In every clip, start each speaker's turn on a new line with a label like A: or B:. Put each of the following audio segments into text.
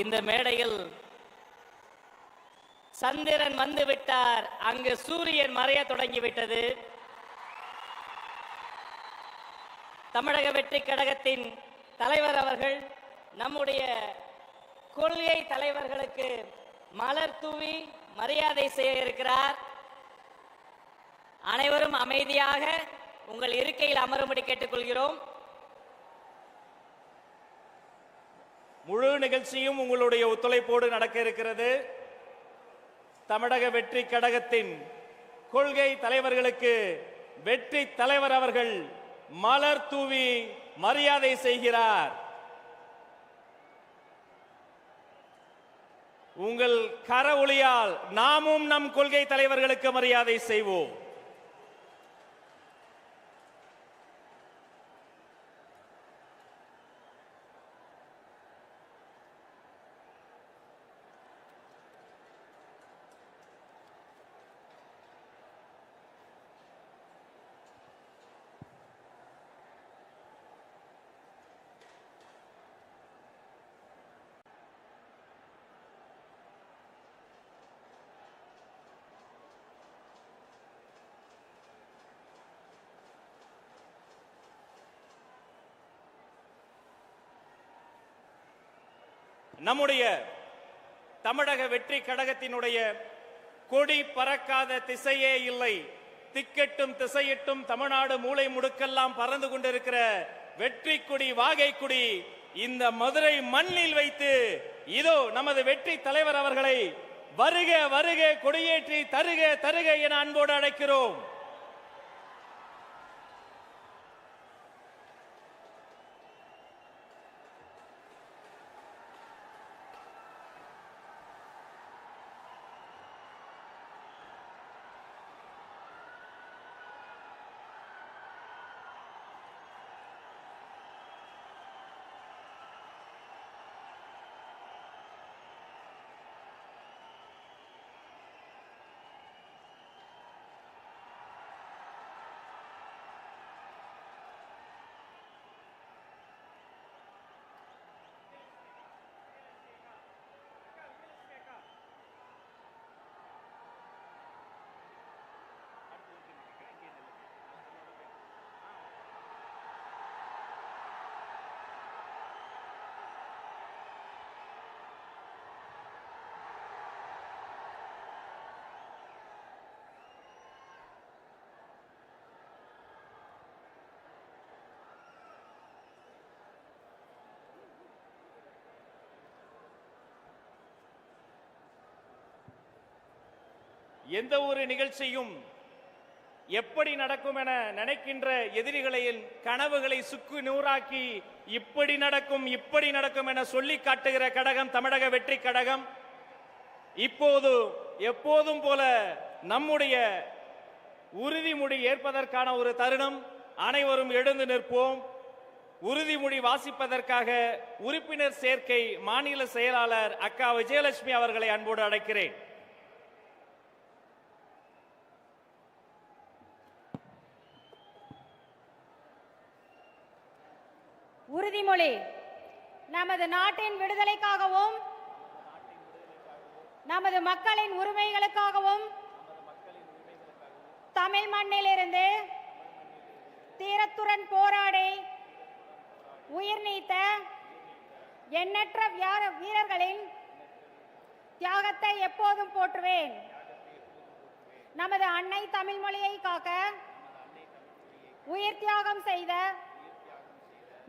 A: இந்த மேடையில் சந்திரன் வந்து விட்டார். அங்கு சூரியன் மறைய தொடங்கிவிட்டது. தமிழக வெற்றி கழகத்தின் தலைவர் அவர்கள் நம்முடைய கொள்கை தலைவர்களுக்கு மலர் தூவி மரியாதை செய்ய இருக்கிறார். அனைவரும் அமைதியாக உங்கள் இருக்கையில் அமரும்படி கேட்டுக்கொள்கிறோம்.
B: முழு நிகழ்ச்சியும் உங்களுடைய ஒத்துழைப்போடு நடக்க இருக்கிறது. தமிழக வெற்றி கழகத்தின் கொள்கை தலைவர்களுக்கு வெற்றி தலைவர் அவர்கள் மலர் தூவி மரியாதை செய்கிறார். உங்கள் கர ஒளியால் நாமும் நம் கொள்கை தலைவர்களுக்கு மரியாதை செய்வோம். நம்முடைய தமிழக வெற்றி கழகத்தினுடைய கொடி பறக்காத திசையே இல்லை. திக்கெட்டும் திசையிட்டும் தமிழ்நாடு மூளை முடுக்கெல்லாம் பறந்து கொண்டிருக்கிற வெற்றி கொடி வாகை கொடி இந்த மதுரை மண்ணில் வைத்து இதோ நமது வெற்றி தலைவர் அவர்களை வருக வருக கொடியேற்றி தருக தருக என அன்போடு அழைக்கிறோம். எந்த ஒரு நிகழ்ச்சியும் எப்படி நடக்கும் என நினைக்கின்ற எதிரிகளின் கனவுகளை சுக்கு நூறாக்கி இப்படி நடக்கும் இப்படி நடக்கும் என சொல்லி காட்டுகிற கடகம் தமிழக வெற்றி கடகம். இப்போது எப்போதும் போல நம்முடைய உறுதிமொழி ஏற்பதற்கான ஒரு தருணம். அனைவரும் எழுந்து நிற்போம். உறுதிமொழி வாசிப்பதற்காக உறுப்பினர் சேர்க்கை மாநில செயலாளர் அக்கா விஜயலட்சுமி அவர்களை அன்போடு அழைக்கிறேன்.
C: உறுதிமொழி. நமது நாட்டின் விடுதலைக்காகவும் நமது மக்களின் உரிமைகளுக்காகவும் தமிழ் மண்ணிலிருந்து தீரத்துடன் போராடி உயிர் நீத்த எண்ணற்ற வீரர்களின் தியாகத்தை எப்போதும் போற்றுவேன். நமது அன்னை தமிழ் மொழியை காக்க உயிர் தியாகம் செய்த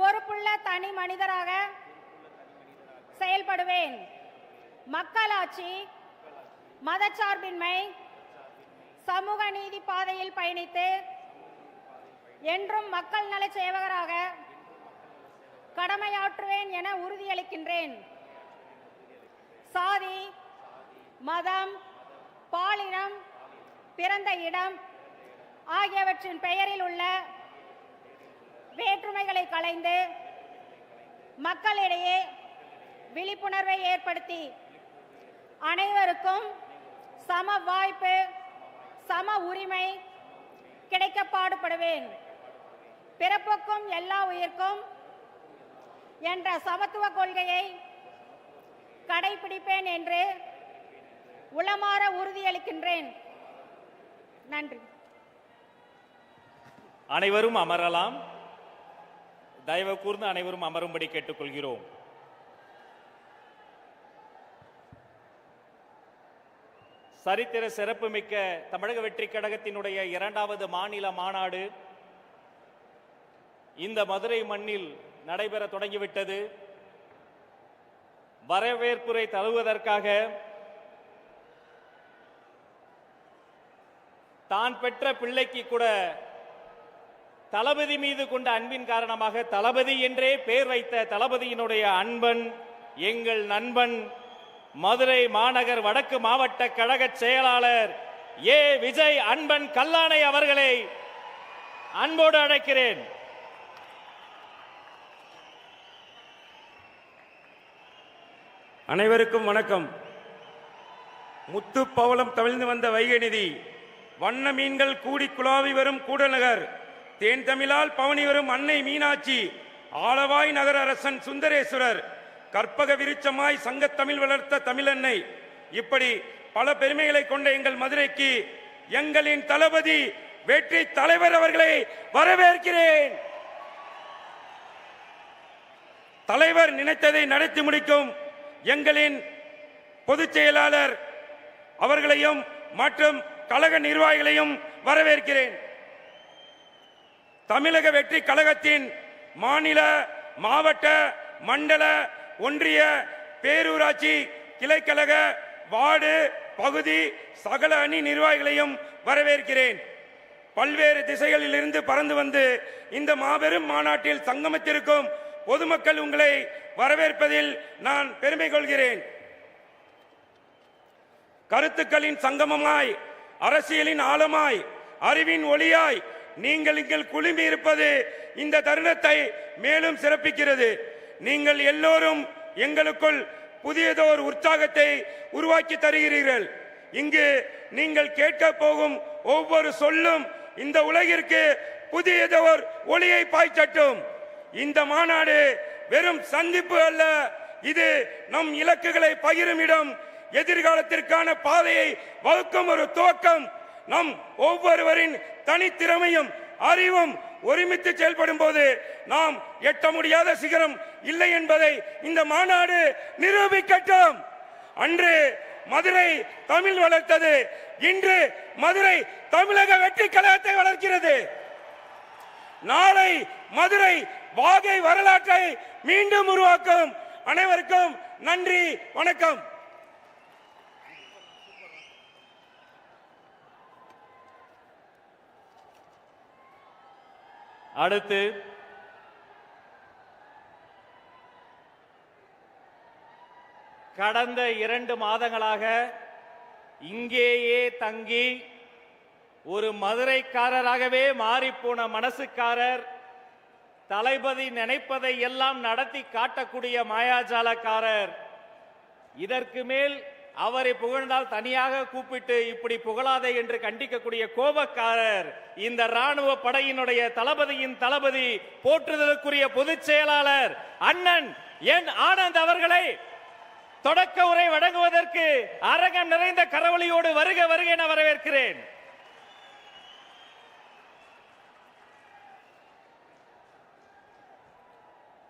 C: பொறுப்புள்ள தனி மனிதராக செயல்படுவேன். மக்களாட்சி மதச்சார்பின்மை சமூக நீதி பாதையில் பயணித்து என்றும் மக்கள் நல சேவகராக கடமையாற்றுவேன் என உறுதியளிக்கின்றேன். சாதி மதம் பாலினம் பிறந்த இடம் ஆகியவற்றின் பெயரில் உள்ள வேற்றுமைகளை களைந்து மக்களிடையே விழிப்புணர்வை ஏற்படுத்தி அனைவருக்கும் சம வாய்ப்பு சம உரிமை கிடைக்க பாடுபடுவேன். பிறப்புக்கும் எல்லா உயிர்க்கும் என்ற சமத்துவ கொள்கையை கடைபிடிப்பேன் என்று உளமாற உறுதியளிக்கின்றேன். நன்றி.
B: அனைவரும் அமரலாம். தயவு கூர்ந்து அனைவரும் அமரும்படி கேட்டுக்கொள்கிறோம். சரித்திர சிறப்புமிக்க தமிழக வெற்றி கழகத்தினுடைய இரண்டாவது மாநில மாநாடு இந்த மதுரை மண்ணில் நடைபெற தொடங்கிவிட்டது. வரவேற்புரை தழுவதற்காக தான் பெற்ற பிள்ளைக்கு கூட தளபதி மீது கொண்ட அன்பின் காரணமாக தளபதி என்றே பெயர் வைத்த தளபதியினுடைய அன்பன் எங்கள் நண்பன் மதுரை மாநகர் வடக்கு மாவட்ட கழக செயலாளர் ஏ. விஜய் அன்பன் கல்லானை அவர்களை அன்போடு அழைக்கிறேன்.
D: அனைவருக்கும் வணக்கம். முத்து பவளம் தவிழ்ந்து வந்த வைகை நிதி வண்ண மீன்கள் கூடி குழாவி வரும் கூடநகர். தேன் தமிழால் பவனி வரும் அன்னை மீனாட்சி ஆளவாய் நகர அரசன் சுந்தரேஸ்வரர் கற்பக விருட்சமாய் சங்கத்தமிழ் வளர்த்த தமிழன்னை. இப்படி பல பெருமைகளை கொண்ட எங்கள் மதுரைக்கு எங்களின் தளபதி வெற்றி தலைவர் அவர்களை வரவேற்கிறேன். தலைவர் நினைத்ததை நடத்தி முடிக்கும் எங்களின் பொதுச் செயலாளர் அவர்களையும் மற்றும் கழக நிர்வாகிகளையும் வரவேற்கிறேன். தமிழக வெற்றி கழகத்தின் மாநில மாவட்ட மண்டல ஒன்றிய பேரூராட்சி கிளைக்கழக வார்டு பகுதி சகல அணி நிர்வாகிகளையும் வரவேற்கிறேன். பல்வேறு திசைகளில் இருந்து பறந்து வந்து இந்த மாபெரும் மாநாட்டில் சங்கமித்திருக்கும் பொதுமக்கள் உங்களை வரவேற்பதில் நான் பெருமை கொள்கிறேன். கருத்துக்களின் சங்கமமாய் அரசியலின் ஆழமாய் அறிவின் ஒளியாய் நீங்கள் இங்கே குழுமி இருப்பது இந்த தருணத்தை மேலும் சிறப்பிக்கிறது. நீங்கள் எல்லோரும் எங்களுக்குள் புதியதோர் உற்சாகத்தை உருவாக்கி தருகிறீர்கள். இங்கு நீங்கள் கேட்க போகும் ஒவ்வொரு சொல்லும் இந்த உலகிற்கு புதியதோர் ஒளியை பாய்ச்சட்டும். இந்த மாநாடு வெறும் சந்திப்பு அல்ல இது நம் இலக்குகளை பகிரும் இடம் எதிர்காலத்திற்கான பாதையை வகுக்கும் ஒரு துவக்கம் நம் ஒவ்வொருவரின் தனித்திறமையும் அறிவும் ஒருமித்து செயல்படும் போது நாம் எட்ட முடியாத சிகரம் இல்லை என்பதை இந்த மாநாடு நிரூபிக்கட்டும். அன்று மதுரை தமிழ் வளர்த்தது. இன்று மதுரை தமிழக வெற்றி கழகத்தை வளர்க்கிறது. நாளை மதுரை வாகை வரலாற்றை மீண்டும் உருவாக்கும் அனைவருக்கும் நன்றி வணக்கம்.
B: அடுத்து கடந்த இரண்டு மாதங்களாக இங்கேயே தங்கி ஒரு மதுரைக்காரராகவே மாறிப்போன மனசுக்காரர் தளபதி நினைப்பதை எல்லாம் நடத்தி காட்டக்கூடிய மாயாஜாலக்காரர் இதற்கு மேல் அவரை புகழ்ந்தால் தனியாக கூப்பிட்டு இப்படி புகழாதே என்று கண்டிக்கக்கூடிய கோபக்காரர் இந்த ராணுவ படையினுடைய தளபதியின் தளபதி போற்றுதலுக்குரிய பொதுச் செயலாளர் அண்ணன் என் ஆனந்த் அவர்களை தொடக்க உரை வழங்குவதற்கு அரங்கம் நிறைந்த கரவொலியோடு வருக வருக என வரவேற்கிறேன்.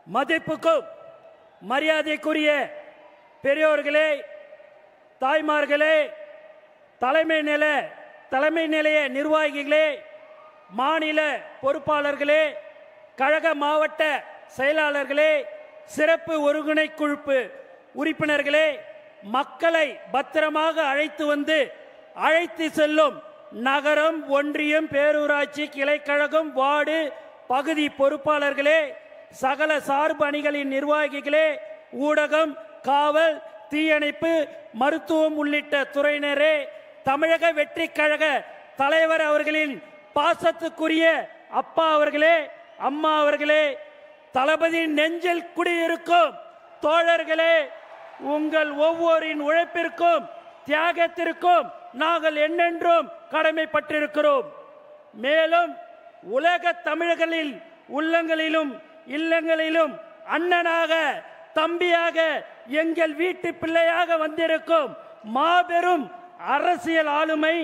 E: மதிப்புக்கும் மரியாதைக்குரிய பெரியோர்களே தாய்மார்களே தலைமை நில தலைமை நிலைய நிர்வாகிகளே மாநில பொறுப்பாளர்களே கழக மாவட்ட செயலாளர்களே சிறப்பு ஒருங்கிணைக்குழுப்பு உறுப்பினர்களே மக்களை பத்திரமாக அழைத்து வந்து அழைத்து செல்லும் நகரம் ஒன்றியம் பேரூராட்சி கிளைக்கழகம் வார்டு பகுதி பொறுப்பாளர்களே சகல சார்பு அணிகளின் நிர்வாகிகளே ஊடகம் காவல் தீயணைப்பு மருத்துவம் உள்ளிட்ட துறையினரே தமிழக வெற்றி கழக தலைவர் அவர்களின் பாசத்துக்குரிய அப்பா அவர்களே அம்மா அவர்களே தளபதி நெஞ்சில் குடியிருக்கும் தோழர்களே உங்கள் ஒவ்வொரின் உழைப்பிற்கும் தியாகத்திற்கும் நாங்கள் என்னென்றும் கடமைப்பட்டிருக்கிறோம். மேலும் உலக தமிழர்களில் உள்ளங்களிலும் இல்லங்களிலும் அண்ணனாக தம்பியாக எங்கள் வீட்டு பிள்ளையாக வந்திருக்கும் மாபெரும் அரசியல் ஆளுமை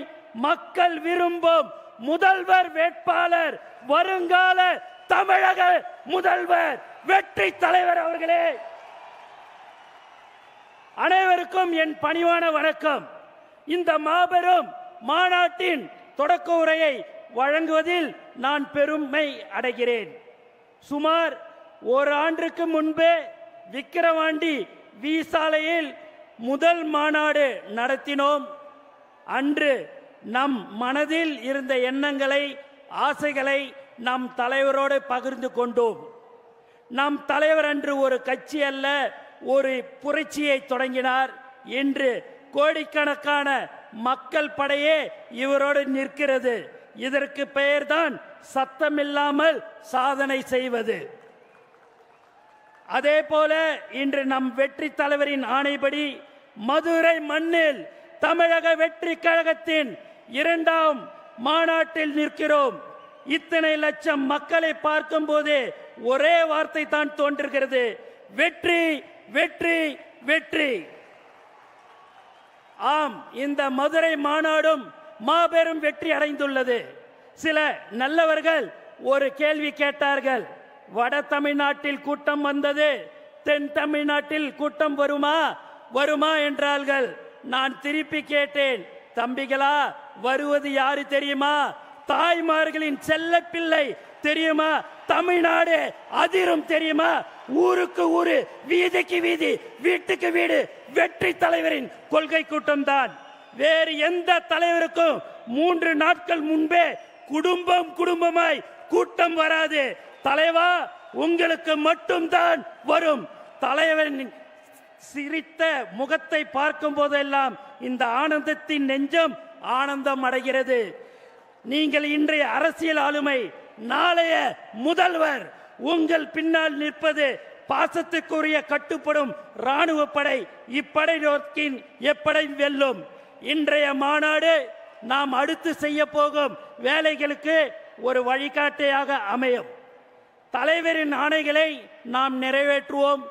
E: மக்கள் விரும்பும் முதல்வர் வேட்பாளர் வருங்கால தமிழக முதல்வர் வெற்றி தலைவர் அவர்களே. அனைவருக்கும் என் பணிவான வணக்கம். இந்த மாபெரும் மாநாட்டின் தொடக்க உரையை வழங்குவதில் நான் பெருமை அடைகிறேன். சுமார் ஒரு ஆண்டுக்கு முன்பே விக்கிரவாண்டி விசாலையில் முதல் மாநாடு நடத்தினோம். அன்று நம் மனதில் இருந்த எண்ணங்களை ஆசைகளை நம் தலைவரோடு பகிர்ந்து கொண்டோம். நம் தலைவர் அன்று ஒரு கட்சி அல்ல ஒரு புரட்சியை தொடங்கினார். இன்று கோடிக்கணக்கான மக்கள் படையே இவரோடு நிற்கிறது. இதற்கு பெயர்தான் சத்தமில்லாமல் சாதனை செய்வது. அதே போல இன்று நம் வெற்றி தலைவரின் ஆணைப்படி மதுரை மண்ணில் தமிழக வெற்றி கழகத்தின் இரண்டாம் மாநாட்டில் நிற்கிறோம். இத்தனை லட்சம் மக்களை பார்க்கும் போதே ஒரே வார்த்தை தான் தோன்றுகிறது. வெற்றி வெற்றி வெற்றி. ஆம் இந்த மதுரை மாநாடும் மாபெரும் வெற்றி அடைந்துள்ளது. சில நல்லவர்கள் ஒரு கேள்வி கேட்டார்கள். வட தமிழ்நாட்டில் கூட்டம் வந்தது. தென் தமிழ்நாட்டில் கூட்டம் வருமா? வருமா என்றார்கள். நான் திருப்பி கேட்டேன். தம்பிகளா வருவது யாரு தெரியுமா? தாய்மார்களின் செல்ல பிள்ளை தெரியுமா? தமிழ்நாடு அதிரும் தெரியுமா? ஊருக்கு ஊரு வீதிக்கு வீதி வீட்டுக்கு வீடு வெற்றி தலைவரின் கொள்கை கூட்டம் தான் வேறு எந்த தலைவருக்கும் மூன்று நாட்கள் முன்பே குடும்பம் குடும்பமாய் கூட்டம் வராது. தலைவா உங்களுக்கு மட்டும்தான் வரும். தலைவன் சிரித்த முகத்தை பார்க்கும் போதெல்லாம் இந்த ஆனந்தத்தின் நெஞ்சம் ஆனந்தம் அடைகிறது. நீங்கள் இன்றைய அரசியல் ஆளுமை நாளைய முதல்வர் உங்கள் பின்னால் நிற்பது பாசத்துக்குரிய கட்டுப்படும் ராணுவ படை இப்படை நோக்கின் எப்படை வெல்லும். இன்றைய மாநாடு நாம் அடுத்து செய்ய போகும் வேலைகளுக்கு ஒரு வழிகாட்டியாக அமையும். தலைவரின் ஆணைகளை நாம் நிறைவேற்றுவோம்.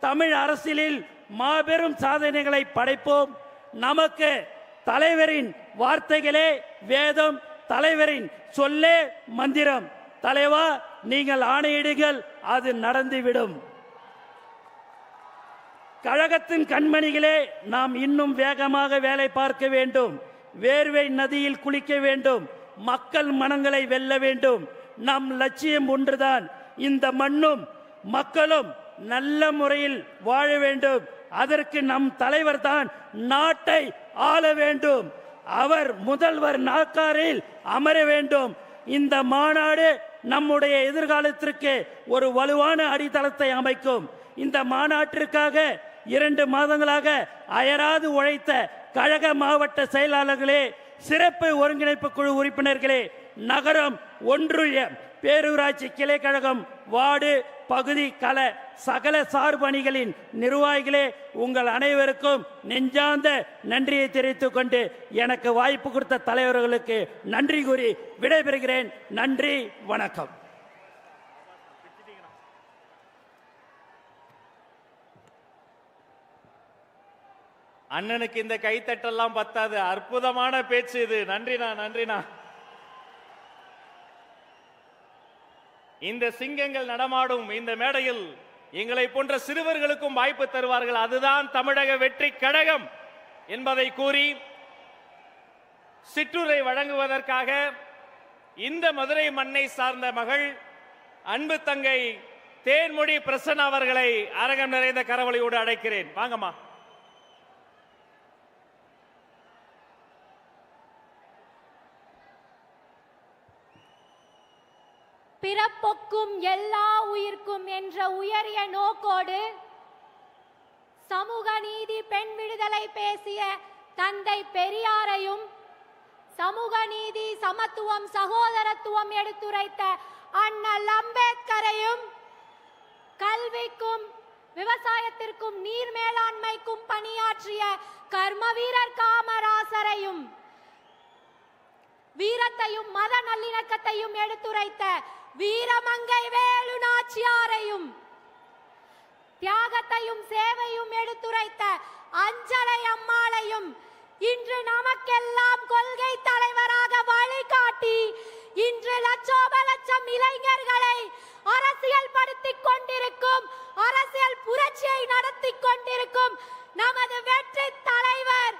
E: தமிழ் அரசியலில் மாபெரும் சாதனைகளை படைப்போம். நமக்கு தலைவரின் வார்த்தைகளே வேதம் தலைவரின் சொல்லே மந்திரம். தலைவா நீங்கள் ஆணையிடுங்கள் அது நடந்துவிடும். கழகத்தின் கண்மணிகளே நாம் இன்னும் வேகமாக வேலை பார்க்க வேண்டும். வேர்வை நதியில் குளிக்க வேண்டும். மக்கள் மனங்களை வெல்ல வேண்டும். நம் லட்சியம் ஒன்றுதான். இந்த மண்ணும் மக்களும் நல்ல முறையில் வாழ வேண்டும். அதற்கு நம் தலைவர் தான் நாட்டை ஆள வேண்டும். அவர் முதல்வர் நாக்காரில் அமர வேண்டும். இந்த மாநாடு நம்முடைய எதிர்காலத்திற்கு ஒரு வலுவான அடித்தளத்தை அமைக்கும். இந்த மாநாட்டிற்காக இரண்டு மாதங்களாக அயராது உழைத்த கழக மாவட்ட செயலாளர்களே சிறப்பு ஒருங்கிணைப்பு குழு உறுப்பினர்களே நகரம் ஒன்றிய பேரூராட்சி கிளை கழகம் வார்டு பகுதி கல சகல சார்பணிகளின் நிர்வாகிகளே உங்கள் அனைவருக்கும் நெஞ்சார்ந்த நன்றியை தெரிவித்துக் கொண்டு எனக்கு வாய்ப்பு கொடுத்த தலைவர்களுக்கு நன்றி கூறி விடைபெறுகிறேன். நன்றி வணக்கம்.
B: அண்ணனுக்கு இந்த கைத்தட்டெல்லாம் பத்தாது. அற்புதமான பேச்சு இது. நன்றிண்ணா நன்றிண்ணா. இந்த சிங்கங்கள் நடமாடும் இந்த மேடையில் எங்களை போன்ற சிறுவர்களுக்கும் வாய்ப்பு தருவார்கள். அதுதான் தமிழக வெற்றி கழகம் என்பதை கூறி சிற்றுரை வழங்குவதற்காக இந்த மதுரை மண்ணை சார்ந்த மகள் அன்பு தங்கை தேன்மொழி பிரசன் அவர்களை அரங்கம் நிறைந்த கரவொலியோடு அழைக்கிறேன். வாங்கம்மா.
F: பிறப்புக்கும் எல்லா உயிர்க்கும் என்ற உயரிய நோக்கோடு சமூக நீதி பெண் விடுதலை பேசிய தந்தை பெரியாரையும் சமூக நீதி சமத்துவம் சகோதரத்துவம் எடுத்துரைத்த அண்ணல் அம்பேத்கரையும் கல்விக்கும் விவசாயத்திற்கும் நீர் மேலாண்மைக்கும் பணியாற்றிய கர்ம வீரர் காமராசரையும் வீரத்தையும் மத நல்லிணக்கத்தையும் எடுத்துரைத்த வீரமங்கை வேலு நாச்சியாரையும் தியாகத்தையும் சேவையும் எடுத்துரைத்த அஞ்சலை அம்மாளையும் இன்று நமக்கெல்லாம் கொள்கை தலைவராக வழிகாட்டி இன்று லட்சோப லட்சம் இளைஞர்களை அரசியல் படுத்திக் கொண்டிருக்கும் அரசியல் புரட்சியை நடத்தி கொண்டிருக்கும் நமது வெற்றி தலைவர்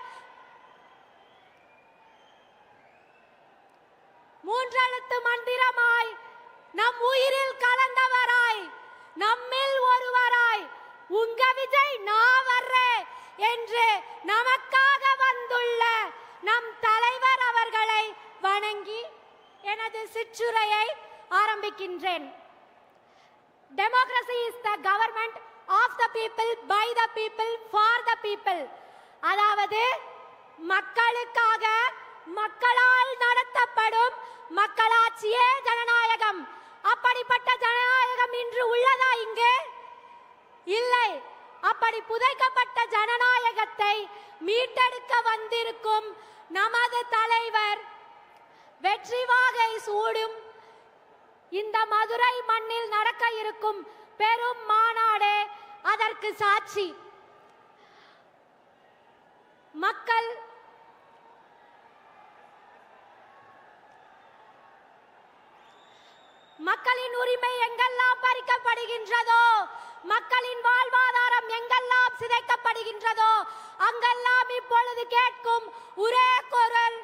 F: மூன்றெழுத்து மந்திரமாய் நம் உயிரில் கலந்தவராய் நம்மில் ஒருவராய் உங்க விஜய் நான் வர்றேன் என்று நமக்காக வந்துள்ள நம் தலைவர் அவர்களை வணங்கி எனது சிற்றுரையை ஆரம்பிக்கின்றேன். Democracy is the government of the people by the people for the people அதாவது மக்களுக்காக மக்களால் நடத்தப்படும் மக்களாட்சியே ஜனநாயகம். அப்படிப்பட்ட ஜனநாயகம் இன்று உள்ளதா இங்கு? இல்லை. அப்படி புதைக்கப்பட்ட ஜனநாயகத்தை மீட்டெடுக்க வந்திருக்கும் நமது தலைவர் வெற்றி வாகை சூடும் இந்த மதுரை மண்ணில் நடக்க இருக்கும் பெரும் மாநாடு அதற்கு சாட்சி. மக்கள் மக்களின் உரிமை எங்கெல்லாம் பறிக்கப்படுகின்றதோ மக்களின் வாழ்வாதாரம் எங்கெல்லாம் சிதைக்கப்படுகின்றதோ அங்கெல்லாம் இப்பொழுது கேட்கும் ஒரே குரல்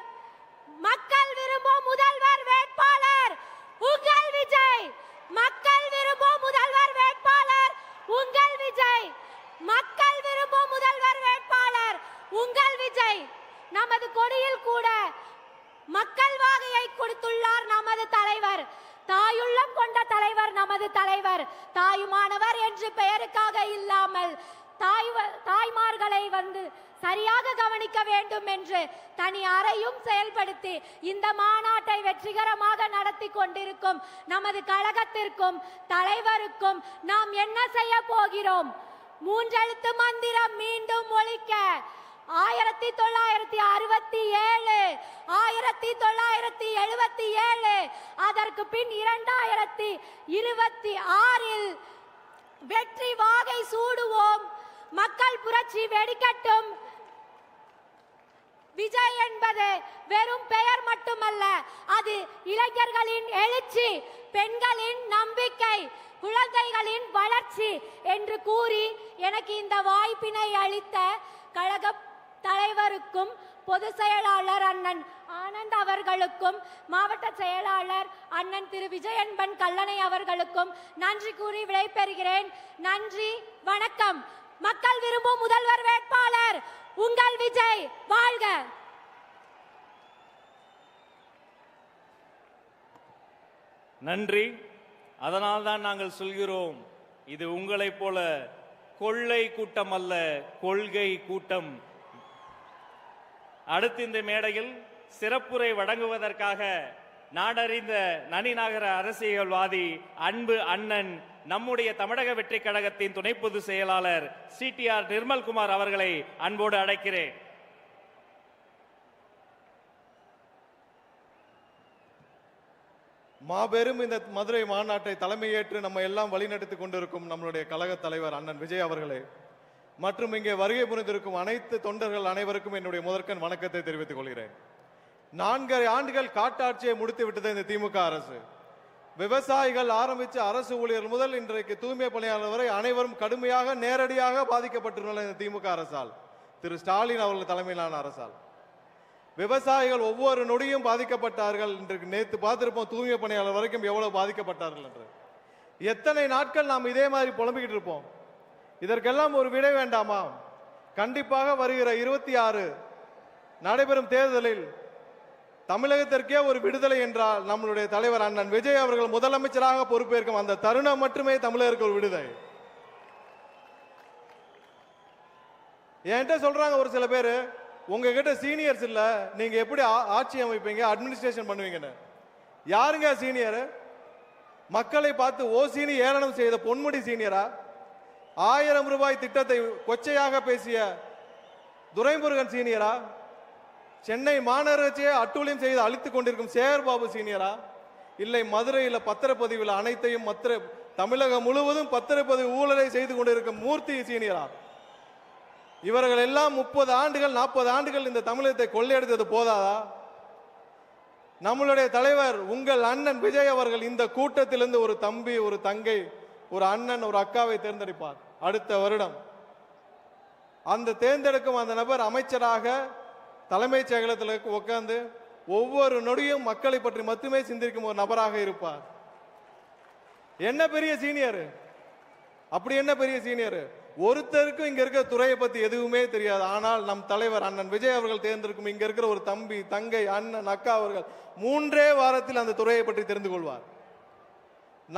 F: மக்கள் விரும்பும் முதல்வர் வேட்பாளர் உங்கள் விஜய்! மக்கள் விரும்பும் முதல்வர் வேட்பாளர் உங்கள் விஜய்! மக்கள் விரும்பும் முதல்வர் வேட்பாளர் உங்கள் விஜய்! நமது கொடியில் கூட மக்கள் வாகையை கொடுத்துள்ளார் நமது தலைவர். தாயுள்ளம் கொண்ட தலைவர் நமது தலைவர். தாயுமானவர் என்று பெயருக்காக இல்லாமல் தாய் தாய்மார்களை வந்து சரியாக கவனிக்க வேண்டும் என்று தனி அறையும் செயல்படுத்தி இந்த மாநாட்டை வெற்றிகரமாக நடத்தி கொண்டிருக்கும் நமது கழகத்திற்கும் தலைவருக்கும் நாம் என்ன செய்ய போகிறோம்? மூன்றெழுத்து மந்திரம் மீண்டும் ஒழிக்க ஆயிரத்தி தொள்ளாயிரத்தி அறுபத்தி ஏழு ஆயிரத்தி தொள்ளாயிரத்தி எழுபத்தி ஏழு அதற்கு பின் இரண்டாயிரத்தி இருபத்தி ஆறில் வெற்றி வாகை சூடுவோம் மக்கள் புரட்சி வெடிக்கட்டும். விஜய் என்பது வெறும் பெயர் மட்டுமல்ல அது இளைஞர்களின் எழுச்சி பெண்களின் நம்பிக்கை குழந்தைகளின் வளர்ச்சி என்று கூறி எனக்கு இந்த வாய்ப்பினை அளித்த கழக தலைவருக்கும் பொதுச் செயலாளர் அண்ணன் ஆனந்த் அவர்களுக்கும் மாவட்ட செயலாளர் அண்ணன் திரு விஜயன்பன் கல்லணை அவர்களுக்கும் நன்றி கூறி விடைபெறுகிறேன். நன்றி வணக்கம். மக்கள் விரும்பும் முதல்வர் வேட்பாளர் உங்கள் விஜய் வாழ்க.
B: நன்றி. அதனால்தான் நாங்கள் சொல்கிறோம் இது உங்களைப் போல கொள்ளை கூட்டம் அல்ல கொள்கை கூட்டம். அடுத்து இந்த மேடையில் சிறப்புரை வழங்குவதற்காக நாடறிந்த நனிநகர அரசியல்வாதி அன்பு அண்ணன் நம்முடைய தமிழக வெற்றி கழகத்தின் துணை பொதுச் செயலாளர் சிடிஆர் நிர்மல்குமார் அவர்களை அன்போடு அழைக்கிறேன்.
G: மாபெரும் இந்த மதுரை மாநாட்டை தலைமையேற்று நம்ம எல்லாம் வழிநடத்தி கொண்டிருக்கும் நம்மளுடைய கழக தலைவர் அண்ணன் விஜய் அவர்களே மற்றும் இங்கே வருகை புரிந்திருக்கும் அனைத்து தொண்டர்கள் அனைவருக்கும் என்னுடைய முதற்கண் வணக்கத்தை தெரிவித்துக் கொள்கிறேன். நான்கரை ஆண்டுகள் காட்டாட்சியை முடித்து விட்டது இந்த திமுக அரசு. விவசாயிகள் ஆரம்பித்த அரசு ஊழியர் முதல் இன்றைக்கு தூய்மை பணியாளர் வரை அனைவரும் கடுமையாக நேரடியாக பாதிக்கப்பட்டுள்ள இந்த திமுக அரசால். திரு. ஸ்டாலின் அவர்கள் தலைமையிலான அரசால். விவசாயிகள் ஒவ்வொரு நொடியும் பாதிக்கப்பட்டார்கள் இன்றைக்கு நேற்று பார்த்திருப்போம். தூய்மை பணியாளர் வரைக்கும் எவ்வளவு பாதிக்கப்பட்டார்கள் என்று. எத்தனை நாட்கள் நாம் இதே மாதிரி புலம்பிக்கிட்டு இருப்போம். இதற்கெல்லாம் ஒரு விடை வேண்டாமா கண்டிப்பாக வருகிற இருபத்தி ஆறு நடைபெறும் தேர்தலில் தமிழகத்திற்கே ஒரு விடுதலை என்றால் நம்மளுடைய தலைவர் அண்ணன் விஜய் அவர்கள் முதலமைச்சராக பொறுப்பேற்கும் அந்த தருணம் மட்டுமே தமிழருக்கு ஒரு விடுதலை. என்கிட்ட சொல்றாங்க ஒரு சில பேர் உங்ககிட்ட சீனியர்ஸ் இல்ல நீங்க எப்படி ஆட்சி அமைப்பீங்க அட்மினிஸ்ட்ரேஷன் பண்ணுவீங்கன்னு? யாருங்க சீனியர் மக்களை பார்த்து ஓசினி ஏளனம் செய்த பொன்முடி சீனியரா ஆயிரம் ரூபாய் திட்டத்தை கொச்சையாக பேசிய துரைமுருகன் சீனியரா? சென்னை மாநகராட்சியை அட்டூழியம் செய்து அழித்துக் கொண்டிருக்கும் சேகர்பாபு சீனியரா? இல்லை மதுரையில் பத்திரப்பதிவில் அனைத்தையும் மத்திர தமிழகம் முழுவதும் பத்திரப்பதிவு ஊழலை செய்து கொண்டிருக்கும் மூர்த்தி சீனியரா? இவர்கள் எல்லாம் முப்பது ஆண்டுகள் நாற்பது ஆண்டுகள் இந்த தமிழகத்தை கொள்ளையடித்தது போதாதா? நம்மளுடைய தலைவர் உங்கள் அண்ணன் விஜய் அவர்கள் இந்த கூட்டத்திலிருந்து ஒரு தம்பி ஒரு தங்கை ஒரு அண்ணன் ஒரு அக்காவை தேர்ந்தெடுப்பார். அடுத்த வருடம். அந்த தேர்ந்தெடுக்கும் அந்த நபர் அமைச்சராக தலைமைச் செயலகத்தில் உட்கார்ந்து ஒவ்வொரு நொடியும் மக்களை பற்றி மட்டுமே சிந்திக்கும் ஒரு நபராக இருப்பார். என்ன பெரிய சீனியர்? அப்படி என்ன பெரிய சீனியர்? ஒருத்தருக்கும் இங்க இருக்கிற துறையை பத்தி எதுவுமே தெரியாது. ஆனால் நம் தலைவர் அண்ணன் விஜய் அவர்கள் தேர்ந்தெடுக்கும் இங்க இருக்கிற ஒரு தம்பி தங்கை அண்ணன் அக்கா அவர்கள் மூன்றே வாரத்தில் அந்த துறையை பற்றி தெரிந்து கொள்வார்.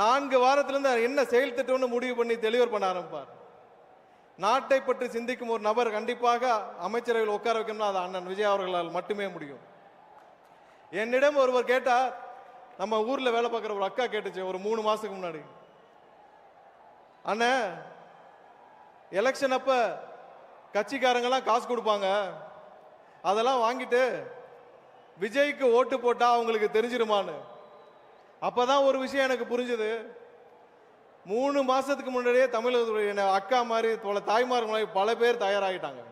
G: நான்கு வாரத்திலிருந்து என்ன செயல் திட்டம்னு முடிவு பண்ணி தெளிவர் பண்ண ஆரம்பிப்பார். நாட்டை பற்றி சிந்திக்கும் ஒரு நபர் கண்டிப்பாக அமைச்சரவையில் உட்கார வைக்கணும்னா அது அண்ணன் விஜய் அவர்களால் மட்டுமே முடியும். என்னிடம் ஒருவர் கேட்டார் நம்ம ஊரில் வேலை பார்க்குற ஒரு அக்கா கேட்டுச்சு ஒரு மூணு மாதத்துக்கு முன்னாடி. அண்ணே எலெக்ஷன் அப்போ கட்சிக்காரங்கெல்லாம் காசு கொடுப்பாங்க. அதெல்லாம் வாங்கிட்டு விஜய்க்கு ஓட்டு போட்டால் அவங்களுக்கு தெரிஞ்சிருமான்னு. அப்போ தான் ஒரு விஷயம் எனக்கு புரிஞ்சுது. மூணு மாசத்துக்கு முன்னாடியே தமிழகத்துடைய அக்கா மாதிரி போல தாய்மார் மாதிரி பல பேர் தயாராகிட்டாங்க.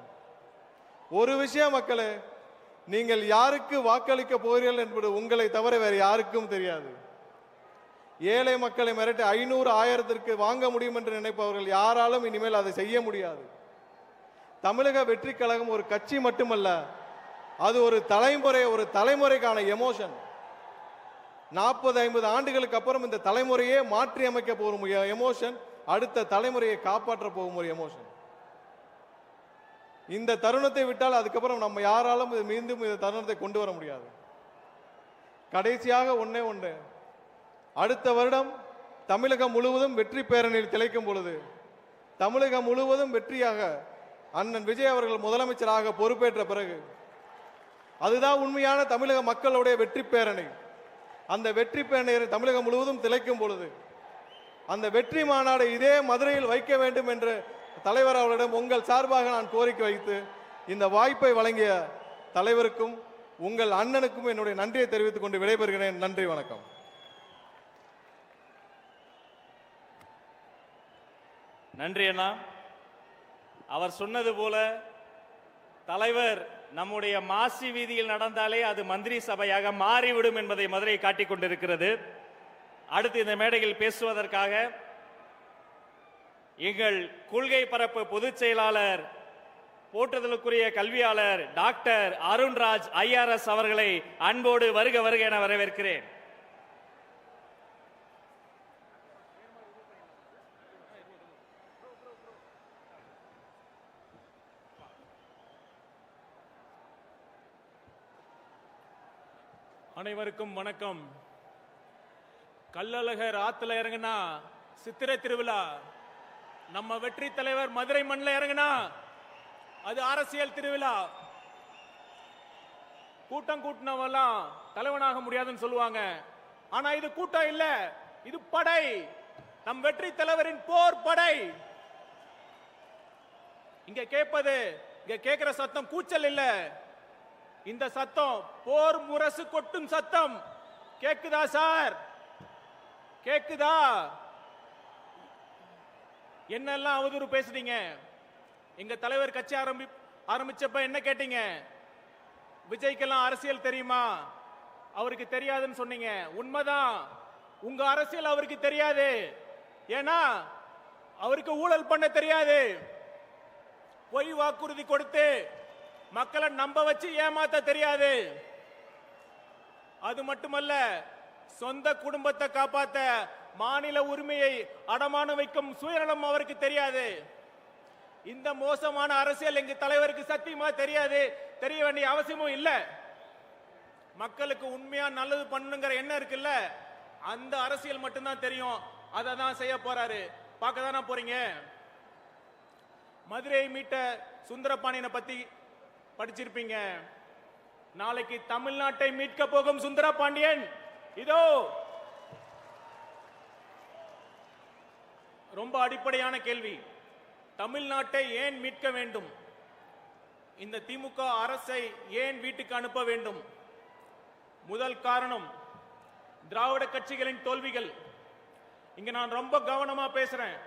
G: ஒரு விஷயம் மக்களே நீங்கள் யாருக்கு வாக்களிக்க போகிறீர்கள் என்பது உங்களை தவிர வேறு யாருக்கும் தெரியாது. ஏழை மக்களை மிரட்டி ஐநூறு ஆயிரத்திற்கு வாங்க முடியும் என்று நினைப்பவர்கள் யாராலும் இனிமேல் அதை செய்ய முடியாது. தமிழக வெற்றி கழகம் ஒரு கட்சி மட்டுமல்ல அது ஒரு தலைமுறை ஒரு தலைமுறைக்கான எமோஷன் நாற்பது ஐம்பது ஆண்டுகளுக்கு அப்புறம் இந்த தலைமுறையே மாற்றி அமைக்க போகும் எமோஷன் அடுத்த தலைமுறையை காப்பாற்ற போகும் ஒரு எமோஷன் இந்த தருணத்தை விட்டால் அதுக்கப்புறம் நம்ம யாராலும் இது மீண்டும் இந்த தருணத்தை கொண்டு வர முடியாது. கடைசியாக ஒன்றே ஒன்று அடுத்த வருடம் தமிழகம் முழுவதும் வெற்றி பேரணியில் திளைக்கும் பொழுது தமிழகம் முழுவதும் வெற்றியாக அண்ணன் விஜய் அவர்கள் முதலமைச்சராக பொறுப்பேற்ற பிறகு அதுதான் உண்மையான தமிழக மக்களுடைய வெற்றி பேரணி. அந்த வெற்றி பேனையரை தமிழகம் முழுவதும் திளைக்கும் பொழுது அந்த வெற்றி மாநாடு இதே மதுரையில் வைக்க வேண்டும் என்று தலைவர் அவர்களிடம் உங்கள் சார்பாக நான் கோரிக்கை வைத்து இந்த வாய்ப்பை வழங்கிய தலைவருக்கும் உங்கள் அண்ணனுக்கும் என்னுடைய நன்றியை தெரிவித்துக் கொண்டு விடைபெறுகிறேன். நன்றி வணக்கம்.
B: நன்றி அண்ணா. அவர் சொன்னது போல தலைவர் நம்முடைய மாசி வீதியில் நடந்தாலே அது மந்திரி சபையாக மாறிவிடும் என்பதை மதுரை காட்டிக் கொண்டிருக்கிறது. அடுத்து இந்த மேடையில் பேசுவதற்காக எங்கள் கொள்கை பரப்பு பொதுச் செயலாளர் போற்றுதலுக்குரிய கல்வியாளர் டாக்டர் அருண்ராஜ் ஐஆர்எஸ் அவர்களை அன்போடு வருக வருக என வரவேற்கிறேன்.
H: அனைவருக்கும் வணக்கம். கல்லழகர் ஆத்துல இறங்குனா சித்திரை திருவிழா. நம்ம வெற்றி தலைவர் மதுரை மண்ணில் இறங்குனா அது அரசியல் திருவிழா. கூட்டம் கூட்டினவெல்லாம் தலைவனாக முடியாதுன்னு சொல்லுவாங்க. ஆனா இது கூட்டம் இல்ல இது படை. நம் வெற்றி தலைவரின் போர் படை. இங்க கேட்பது இங்க கேட்கிற சத்தம் கூச்சல் இல்ல. இந்த சத்தம் போர் முரசு கொட்டும் சத்தம். கேக்குதா சார்? கேக்குதா? என்னெல்லாம் அவதூறு பேசுறீங்க எங்க தலைவர் கட்சி ஆரம்பி ஆரம்பிச்சப்ப என்ன கேட்டீங்க? விஜய்க்கெல்லாம் அரசியல் தெரியுமா? அவருக்கு தெரியாதுன்னு சொன்னீங்க. உண்மைதான். உங்க அரசியல் அவருக்கு தெரியாது. ஏன்னா அவருக்கு ஊழல் பண்ண தெரியாது. பொய் வாக்குறுதி கொடுத்து மக்களை நம்ப வச்சு ஏமாத்த தெரியாது. அது மட்டுமல்ல சொந்த குடும்பத்தை காப்பாத்த மாநில உரிமையை அடமான வைக்கும் சுயநலம் அவருக்கு தெரியாது. இந்த மோசமான அரசியல் எங்க தலைவருக்கு சத்தியமா தெரியாது. தெரிய வேண்டிய அவசியமும் இல்லை. மக்களுக்கு உண்மையா நல்லது பண்ணுங்கிற எண்ணம் இருக்குல்ல? அந்த அரசியல் மட்டும்தான் தெரியும். அதை தான் செய்ய போறாரு. பார்க்க தானே போறீங்க? மதுரையை மீட்ட சுந்தரபாணியனை பத்தி படிச்சிருப்பீங்க. நாளைக்கு தமிழ்நாட்டை மீட்க போகும் சுந்தரபாண்டியன். இதோ. ரொம்ப அடிப்படையான கேள்வி. தமிழ்நாட்டை ஏன் மீட்க வேண்டும்? இந்த திமுக அரசை ஏன் வீட்டுக்கு அனுப்ப வேண்டும்? முதல் காரணம் திராவிட கட்சிகளின் தோல்விகள். இங்க நான் ரொம்ப கவனமா பேசுறேன்.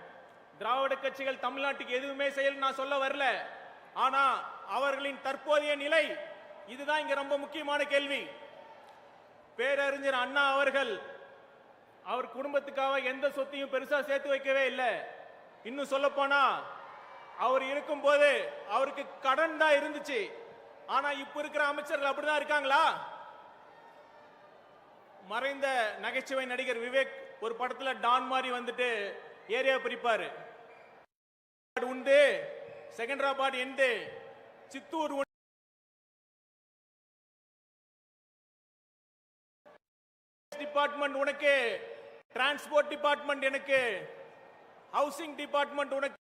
H: திராவிட கட்சிகள் தமிழ்நாட்டுக்கு எதுவுமே செய்யல நான் சொல்ல வரல. ஆனா அவர்களின் தற்போதைய நிலை? இதுதான் இங்க ரொம்ப முக்கியமான கேள்வி. பேரறிஞர் அண்ணா அவர்கள் அவர் குடும்பத்துக்காக எந்த சொத்தையும் பெருசா சேர்த்து வைக்கவே இல்லை. இன்னும் சொல்ல போனா அவர் இருக்கும்போது அவருக்கு கடன் தான் இருந்துச்சு. ஆனா இப்ப இருக்கிற அமைச்சர்கள் அப்படிதான் இருக்காங்களா? மறைந்த நகைச்சுவை நடிகர் விவேக் ஒரு படத்துல டான் மாதிரி வந்துட்டு ஏரியா பிரிப்பாரு. உண்டு செகண்டராபாத் எண்டு. சித்தூர் டிபார்ட்மெண்ட் உனக்கு டிரான்ஸ்போர்ட் டிபார்ட்மெண்ட் எனக்கு ஹவுசிங் டிபார்ட்மெண்ட் உனக்கு.